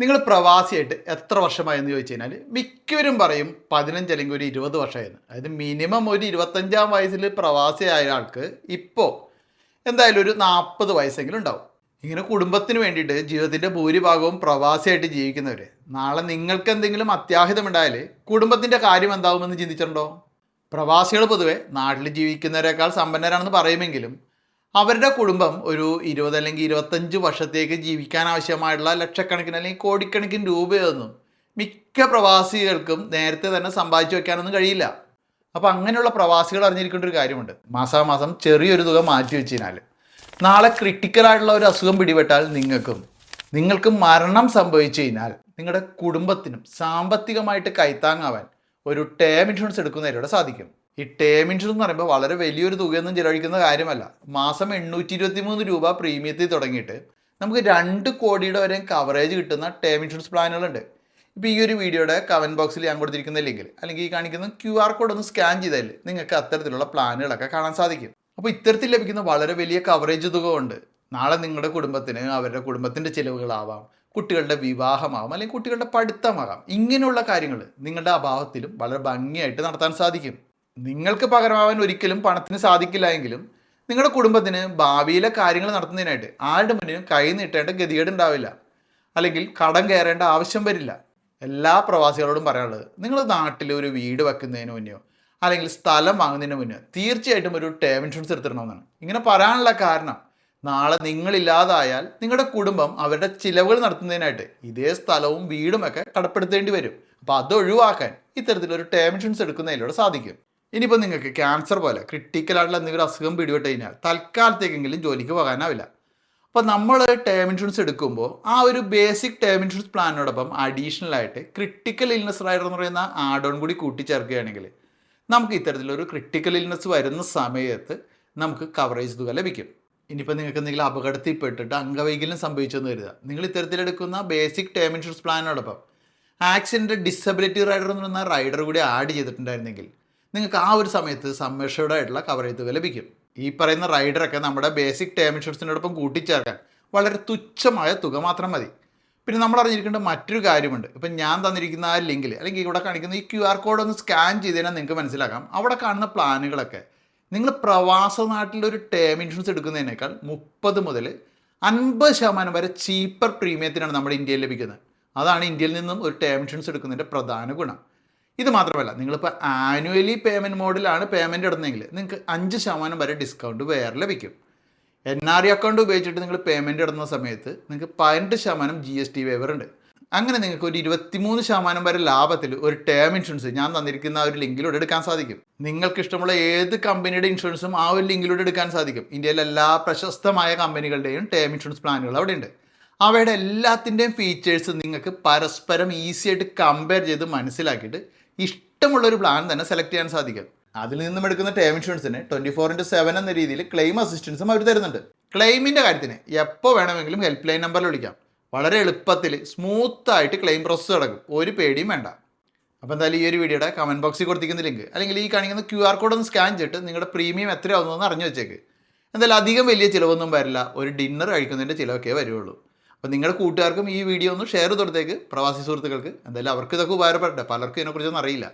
നിങ്ങൾ പ്രവാസിയായിട്ട് എത്ര വർഷമായെന്ന് ചോദിച്ചു കഴിഞ്ഞാൽ മിക്കവരും പറയും പതിനഞ്ച് അല്ലെങ്കിൽ ഒരു ഇരുപത് വർഷമായിരുന്നു അതായത് മിനിമം ഒരു ഇരുപത്തഞ്ചാം വയസ്സിൽ പ്രവാസിയായ ആൾക്ക് ഇപ്പോൾ എന്തായാലും ഒരു നാൽപ്പത് വയസ്സെങ്കിലും ഉണ്ടാവും. ഇങ്ങനെ കുടുംബത്തിന് വേണ്ടിയിട്ട് ജീവിതത്തിന്റെ ഭൂരിഭാഗവും പ്രവാസിയായിട്ട് ജീവിക്കുന്നവർ നാളെ നിങ്ങൾക്ക് എന്തെങ്കിലും അത്യാഹിതം ഉണ്ടായാൽ കുടുംബത്തിന്റെ കാര്യം എന്താവുമെന്ന് ചിന്തിച്ചിട്ടുണ്ടോ? പ്രവാസികൾ പൊതുവെ നാട്ടിൽ ജീവിക്കുന്നവരെക്കാൾ സമ്പന്നരാണെന്ന് പറയുമെങ്കിലും അവരുടെ കുടുംബം ഒരു ഇരുപത് അല്ലെങ്കിൽ ഇരുപത്തഞ്ച് വർഷത്തേക്ക് ജീവിക്കാൻ ആവശ്യമായിട്ടുള്ള ലക്ഷക്കണക്കിന് അല്ലെങ്കിൽ കോടിക്കണക്കിന് രൂപയൊന്നും മിക്ക പ്രവാസികൾക്കും നേരത്തെ തന്നെ സമ്പാദിച്ചു വെക്കാനൊന്നും കഴിയില്ല. അപ്പോൾ അങ്ങനെയുള്ള പ്രവാസികൾ അറിഞ്ഞിരിക്കേണ്ട ഒരു കാര്യമുണ്ട്. മാസാമാസം ചെറിയൊരു തുക മാറ്റി വെച്ച് കഴിഞ്ഞാൽ നാളെ ക്രിട്ടിക്കലായിട്ടുള്ള ഒരു അസുഖം പിടിപെട്ടാൽ നിങ്ങൾക്കും നിങ്ങൾക്ക് മരണം സംഭവിച്ചു കഴിഞ്ഞാൽ നിങ്ങളുടെ കുടുംബത്തിനും സാമ്പത്തികമായിട്ട് കൈത്താങ്ങാവാൻ ഒരു ടേം ഇൻഷുറൻസ് എടുക്കുന്നതിലൂടെ സാധിക്കും. ഈ ടേം ഇൻഷുറൻസ് എന്ന് പറയുമ്പോൾ വളരെ വലിയൊരു തുകയൊന്നും ചിലവഴിക്കുന്ന കാര്യമല്ല. മാസം എണ്ണൂറ്റി ഇരുപത്തി മൂന്ന് രൂപ പ്രീമിയത്തിൽ തുടങ്ങിയിട്ട് നമുക്ക് രണ്ട് കോടിയുടെ വരെ കവറേജ് കിട്ടുന്ന ടേം ഇൻഷുറൻസ് പ്ലാനുകളുണ്ട് ഇപ്പോൾ ഈ ഒരു വീഡിയോയുടെ കമന്റ് ബോക്സിൽ ഞാൻ കൊടുത്തിരിക്കുന്ന ലിങ്കിൽ അല്ലെങ്കിൽ ഈ കാണിക്കുന്ന ക്യു ആർ കോഡ് ഒന്ന് സ്കാൻ ചെയ്താൽ നിങ്ങൾക്ക് അത്തരത്തിലുള്ള പ്ലാനുകളൊക്കെ കാണാൻ സാധിക്കും. അപ്പോൾ ഇത്തരത്തിൽ ലഭിക്കുന്ന വളരെ വലിയ കവറേജ് തുക കൊണ്ട് നാളെ നിങ്ങളുടെ കുടുംബത്തിന് അവരുടെ കുടുംബത്തിന്റെ ചിലവുകളാവാം കുട്ടികളുടെ വിവാഹമാവാം അല്ലെങ്കിൽ കുട്ടികളുടെ പഠിത്തമാകാം ഇങ്ങനെയുള്ള കാര്യങ്ങൾ നിങ്ങളുടെ അഭാവത്തിലും വളരെ ഭംഗിയായിട്ട് നടത്താൻ സാധിക്കും. നിങ്ങൾക്ക് പകരമാവാൻ ഒരിക്കലും പണത്തിന് സാധിക്കില്ല എങ്കിലും നിങ്ങളുടെ കുടുംബത്തിന് ഭാവിയിലെ കാര്യങ്ങൾ നടത്തുന്നതിനായിട്ട് ആരുടെ മുന്നിലും കൈ നീട്ടേണ്ട ഗതികേട് ഉണ്ടാവില്ല അല്ലെങ്കിൽ കടം കയറേണ്ട ആവശ്യം വരില്ല. എല്ലാ പ്രവാസികളോടും പറയാനുള്ളത് നിങ്ങൾ നാട്ടിൽ ഒരു വീട് വെക്കുന്നതിന് മുന്നെയോ അല്ലെങ്കിൽ സ്ഥലം വാങ്ങുന്നതിന് മുന്നേ തീർച്ചയായിട്ടും ഒരു ടേം ഇൻഷുറൻസ് എടുത്തിടണമെന്നാണ്. ഇങ്ങനെ പറയാനുള്ള കാരണം നാളെ നിങ്ങളില്ലാതായാൽ നിങ്ങളുടെ കുടുംബം അവരുടെ ചിലവുകൾ നടത്തുന്നതിനായിട്ട് ഇതേ സ്ഥലവും വീടുമൊക്കെ കടപ്പെടുത്തേണ്ടി വരും. അപ്പോൾ അത് ഒഴിവാക്കാൻ ഇത്തരത്തിലൊരു ടേം ഇൻഷുറൻസ് എടുക്കുന്നതിലൂടെ സാധിക്കും. ഇനിയിപ്പോൾ നിങ്ങൾക്ക് ക്യാൻസർ പോലെ ക്രിട്ടിക്കലായിട്ടുള്ള എന്തെങ്കിലും അസുഖം പിടിപെട്ട് കഴിഞ്ഞാൽ തൽക്കാലത്തേക്കെങ്കിലും ജോലിക്ക് പോകാനാവില്ല. അപ്പോൾ നമ്മൾ ടേം ഇൻഷുറൻസ് എടുക്കുമ്പോൾ ആ ഒരു ബേസിക് ടേം ഇൻഷുറൻസ് പ്ലാനോടൊപ്പം അഡീഷണൽ ആയിട്ട് ക്രിട്ടിക്കൽ ഇൽനസ് റൈഡർ എന്ന് പറയുന്ന ആഡ് ഓൺ കൂടി കൂട്ടിച്ചേർക്കുകയാണെങ്കിൽ നമുക്ക് ഇത്തരത്തിലൊരു ക്രിട്ടിക്കൽ ഇൽനസ് വരുന്ന സമയത്ത് നമുക്ക് കവറേജ് തുക ലഭിക്കും. ഇനിയിപ്പോൾ നിങ്ങൾക്ക് എന്തെങ്കിലും അപകടത്തിൽ പെട്ടിട്ട് അംഗവൈകല്യം സംഭവിച്ചെന്ന് കരുതുക. നിങ്ങൾ ഇത്തരത്തിലെടുക്കുന്ന ബേസിക് ടേം ഇൻഷുറൻസ് പ്ലാനോടൊപ്പം ആക്സിഡന്റ് ഡിസബിലിറ്റി റൈഡർ എന്ന് പറയുന്ന റൈഡർ കൂടി ആഡ് ചെയ്തിട്ടുണ്ടായിരുന്നെങ്കിൽ നിങ്ങൾക്ക് ആ ഒരു സമയത്ത് ആയിട്ടുള്ള കവറേജ് തുക ലഭിക്കും. ഈ പറയുന്ന റൈഡറൊക്കെ നമ്മുടെ ബേസിക് ടേം ഇൻഷുറൻസിനോടൊപ്പം കൂട്ടിച്ചേർക്കാൻ വളരെ തുച്ഛമായ തുക മാത്രം മതി. പിന്നെ നമ്മൾ അറിഞ്ഞിരിക്കേണ്ട മറ്റൊരു കാര്യമുണ്ട്. ഇപ്പം ഞാൻ തന്നിരിക്കുന്ന ആ ലിങ്കിൽ അല്ലെങ്കിൽ ഇവിടെ കാണിക്കുന്ന ഈ ക്യു ആർ കോഡ് ഒന്ന് സ്കാൻ ചെയ്ത് നിങ്ങൾക്ക് മനസ്സിലാക്കാം. അവിടെ കാണുന്ന പ്ലാനുകളൊക്കെ നിങ്ങൾ പ്രവാസ നാട്ടിലൊരു ടേം ഇൻഷുറൻസ് എടുക്കുന്നതിനേക്കാൾ മുപ്പത് മുതൽ അൻപത് ശതമാനം വരെ ചീപ്പർ പ്രീമിയത്തിനാണ് നമ്മുടെ ഇന്ത്യയിൽ ലഭിക്കുന്നത്. അതാണ് ഇന്ത്യയിൽ നിന്നും ഒരു ടേം ഇൻഷുറൻസ് എടുക്കുന്നതിന്റെ പ്രധാന ഗുണം. ഇത് മാത്രമല്ല നിങ്ങളിപ്പോൾ ആനുവലി പേയ്മെന്റ് മോഡിലാണ് പേയ്മെന്റ് ഇടുന്നതെങ്കിൽ നിങ്ങൾക്ക് അഞ്ച് ശതമാനം വരെ ഡിസ്കൗണ്ട് വേറെ ലഭിക്കും. എൻ ആർ ഐ അക്കൗണ്ട് ഉപയോഗിച്ചിട്ട് നിങ്ങൾ പേയ്മെന്റ് ഇടുന്ന സമയത്ത് നിങ്ങൾക്ക് പതിനെട്ട് ശതമാനം ജി എസ് ടി വേവർ ഉണ്ട്. അങ്ങനെ നിങ്ങൾക്ക് ഒരു ഇരുപത്തിമൂന്ന് ശതമാനം വരെ ലാഭത്തിൽ ഒരു ടേം ഇൻഷുറൻസ് ഞാൻ തന്നിരിക്കുന്ന ആ ഒരു ലിങ്കിലൂടെ എടുക്കാൻ സാധിക്കും. നിങ്ങൾക്ക് ഇഷ്ടമുള്ള ഏത് കമ്പനിയുടെ ഇൻഷുറൻസും ആ ഒരു ലിങ്കിലൂടെ എടുക്കാൻ സാധിക്കും. ഇന്ത്യയിലെ എല്ലാ പ്രശസ്തമായ കമ്പനികളുടെയും ടേം ഇൻഷുറൻസ് പ്ലാനുകൾ അവിടെ ഉണ്ട്. അവയുടെ എല്ലാത്തിന്റെയും ഫീച്ചേഴ്സ് നിങ്ങൾക്ക് പരസ്പരം ഈസിയായിട്ട് കമ്പയർ ചെയ്ത് മനസ്സിലാക്കിയിട്ട് ഇഷ്ടമുള്ളൊരു പ്ലാൻ തന്നെ സെലക്ട് ചെയ്യാൻ സാധിക്കും. അതിൽ നിന്നും എടുക്കുന്ന ടേം ഇൻഷുറൻസിന് ട്വന്റി ഫോർ ഇന്റു സെവൻ എന്ന രീതിയിൽ ക്ലെയിം അസിസ്റ്റൻസും അവർ തരുന്നുണ്ട്. ക്ലെയിമിന്റെ കാര്യത്തിന് എപ്പോൾ വേണമെങ്കിലും ഹെൽപ്പ് ലൈൻ നമ്പറിൽ വിളിക്കാം. വളരെ എളുപ്പത്തിൽ സ്മൂത്തായിട്ട് ക്ലെയിം പ്രോസസ്സ് നടക്കും. ഒരു പേടിയും വേണ്ട. അപ്പോൾ എന്തായാലും ഈ ഒരു വീഡിയോയുടെ കമന്റ് ബോക്സിൽ കൊടുത്തിരിക്കുന്ന ലിങ്ക് അല്ലെങ്കിൽ ഈ കാണിക്കുന്ന ക്യു ആർ കോഡ് ഒന്ന് സ്കാൻ ചെയ്തിട്ട് നിങ്ങളുടെ പ്രീമിയം എത്രയാവുന്നതെന്ന് അറിഞ്ഞു വെച്ചേക്ക്. എന്തായാലും അധികം വലിയ ചിലവൊന്നും വരില്ല. ഒരു ഡിന്നർ കഴിക്കുന്നതിന്റെ ചിലവൊക്കെ വരുള്ളൂ അപ്പോൾ നിങ്ങളുടെ കൂട്ടുകാർക്കും ഈ വീഡിയോ ഒന്ന് ഷെയർ ചെയ്ത് പ്രവാസി സുഹൃത്തുക്കൾക്ക്. എന്തായാലും അവർക്ക് ഇതൊക്കെ ഉപകാരപ്പെടട്ടെ. പലർക്കും ഇതിനെക്കുറിച്ചൊന്നും അറിയില്ല.